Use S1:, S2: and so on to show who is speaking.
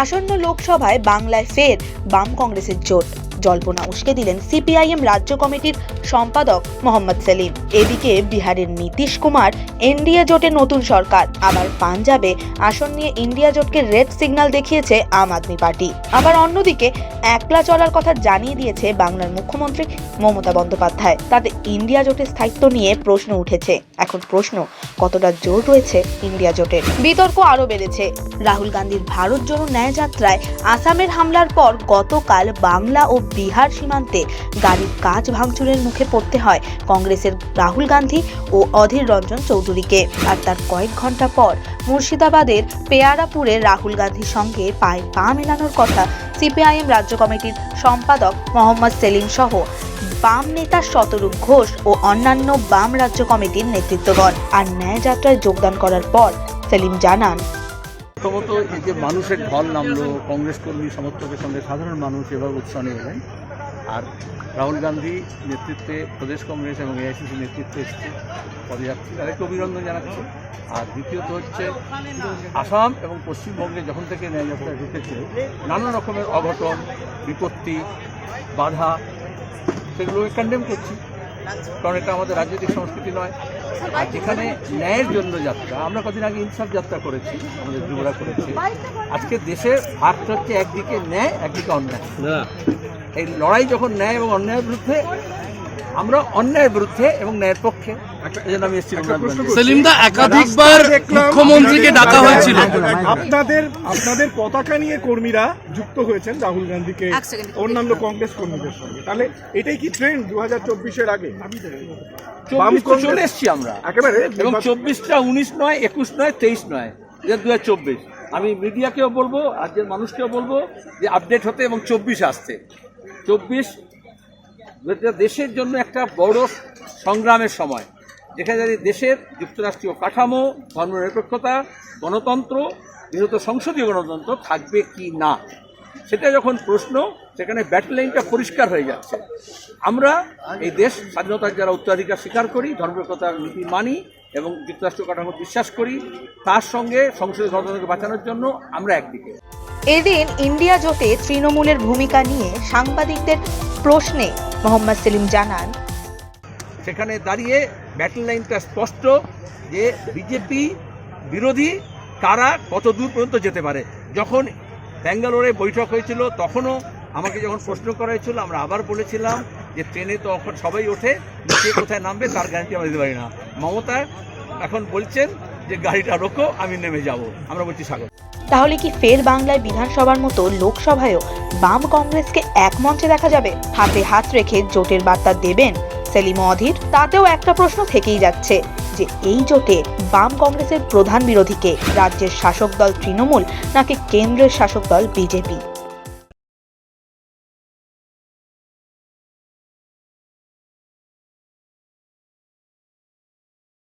S1: আসন্ন লোকসভায় বাংলায় ফের বাম কংগ্রেসের জোট। জল্পনা উস্কে দিলেন সিপিআইএম রাজ্য কমিটির সম্পাদক মোহাম্মদ সেলিম। এদিকে বিহারের নীতিশ কুমার, এনডিএ জোটের নতুন সরকার, আবার পাঞ্জাবে আসন নিয়ে ইন্ডিয়া জোটকে রেড সিগন্যাল দেখিয়েছে আম আদমি পার্টি। আবার অন্যদিকে একলা চলার কথা জানিয়ে দিয়েছে বাংলার মুখ্যমন্ত্রী মমতা বন্দ্যোপাধ্যায়। তাতে ইন্ডিয়া জোটের স্থায়িত্ব নিয়ে প্রশ্ন উঠেছে। এখন প্রশ্ন, কতটা জোর রয়েছে ইন্ডিয়া জোটের? বিতর্ক আরও বেড়েছে। রাহুল গান্ধীর ভারত জোড়ো ন্যায় যাত্রায় আসামের হামলার পর গতকাল বাংলা ও বিহার সীমান্তে গাড়ির কাজ ভাঙচুরের মুখে পড়তে হয় কংগ্রেসের রাহুল গান্ধী ও অধীর রঞ্জন চৌধুরীকে। আর তার কয়েক ঘণ্টা পর মুর্শিদাবাদের পেয়ারাপুরে রাহুল গান্ধীর সঙ্গে পায়ে পা মেলানোর কথা সিপিআইএম রাজ্য কমিটির সম্পাদক মোহাম্মদ সেলিম সহ বাম নেতা শতরূপ ঘোষ ও অন্যান্য বাম রাজ্য কমিটির নেতৃত্বগণ। আর ন্যায় যাত্রায় যোগদান করার পর সেলিম জানান
S2: প্রথমত এই যে মানুষের ঢল নামলো, কংগ্রেস কর্মী, সমর্থকের সঙ্গে সাধারণ মানুষ এভাবে উৎসাহ নিয়ে এলেন। আর রাহুল গান্ধী নেতৃত্বে প্রদেশ কংগ্রেস এবং এআইসিসি নেতৃত্বে এসছে পদযাত্রী। তাদেরকে অভিনন্দন জানাচ্ছে। আর দ্বিতীয়ত হচ্ছে, আসাম এবং পশ্চিমবঙ্গে যখন থেকে ন্যায়যাত্রা ঢুকেছে নানা রকমের অঘটন, বিপত্তি, বাধা, সেগুলোকে কন্ডেম করছি। কারণ এটা আমাদের রাজনৈতিক সংস্কৃতি নয়। আর যেখানে ন্যায়ের জন্য যাত্রা আমরা কদিন আগে ইনসাফ যাত্রা করেছি আমাদের যুবরা করেছি। আজকে দেশের ভাগটা হচ্ছে একদিকে ন্যায় একদিকে অন্যায়। এই লড়াই যখন ন্যায় এবং অন্যায়ের বিরুদ্ধে আমরা অন্যায়ের বিরুদ্ধে এবং ন্যায়ের পক্ষে।
S3: সেলিমদা একাধিকবার মুখ্যমন্ত্রীকে ডাকা হয়েছিল।
S4: আপনাদের আপনাদের পতাকা নিয়ে কর্মীরা যুক্ত হয়েছেন রাহুল গান্ধীকে অন্যান্য কংগ্রেস কর্মীদের সঙ্গে। তাহলে এটাই কি ট্রেন্ড দু হাজার চব্বিশের আগে?
S2: চলে এসছি আমরা।
S4: একেবারে
S2: এবং চব্বিশটা উনিশ নয় একুশ নয় তেইশ নয় দু হাজার চব্বিশ। আমি মিডিয়াকেও বলব রাজ্যের মানুষকেও বলব যে আপডেট হতে এবং চব্বিশ আসতে। চব্বিশ দেশের জন্য একটা বড় সংগ্রামের সময়। যেখানে যদি দেশের যুক্তরাষ্ট্রীয় কাঠামো, ধর্মনিরপেক্ষতা, গণতন্ত্র বিশেষত সংসদীয় গণতন্ত্র থাকবে কি না, সেটা যখন প্রশ্ন, সেখানে ব্যাটল লাইনটা পরিষ্কার হয়ে যাচ্ছে। আমরা এই দেশ স্বাধীনতার যারা উত্তরাধিকার স্বীকার করি, ধর্মনিরপেক্ষতার নীতি মানি এবং যুক্তরাষ্ট্র কাঠামো বিশ্বাস করি, তার সঙ্গে সংসদীয় গণতন্ত্রকে বাঁচানোর জন্য আমরা একদিকে।
S1: এদিন ইন্ডিয়া জোটে তৃণমূলের ভূমিকা নিয়ে সাংবাদিকদের প্রশ্নে মোহাম্মদ সেলিম জানান,
S2: সেখানে দাঁড়িয়ে ব্যাটল লাইনটা স্পষ্ট যে বিজেপি বিরোধী কারা কত দূর পর্যন্ত যেতে পারে। যখন ব্যাঙ্গালোরে বৈঠক হয়েছিল, তখনও আমাকে যখন প্রশ্ন করা হয়েছিল, আমরা আবার বলেছিলাম যে ট্রেনে তো সবাই ওঠে কে কোথায় নামবে তার গ্যারান্টি আমরা দিতে পারি না। মমতা এখন বলছেন যে গাড়িটা রোকো, আমি নেমে যাব। আমরা বলছি, স্বাগত।
S1: তাহলে কি ফের বাংলায় বিধানসভার মতো লোকসভায়ও বাম কংগ্রেসকে এক মঞ্চে দেখা যাবে? হাতে হাত রেখে জোটের বার্তা দেবেন সেলিম অধীর তাতেও একটা প্রশ্ন থেকেই যাচ্ছে, যে এই জোটে বাম কংগ্রেসের প্রধান বিরোধীকে রাজ্যের শাসক দল তৃণমূল নাকি কেন্দ্রের শাসক দল বিজেপি?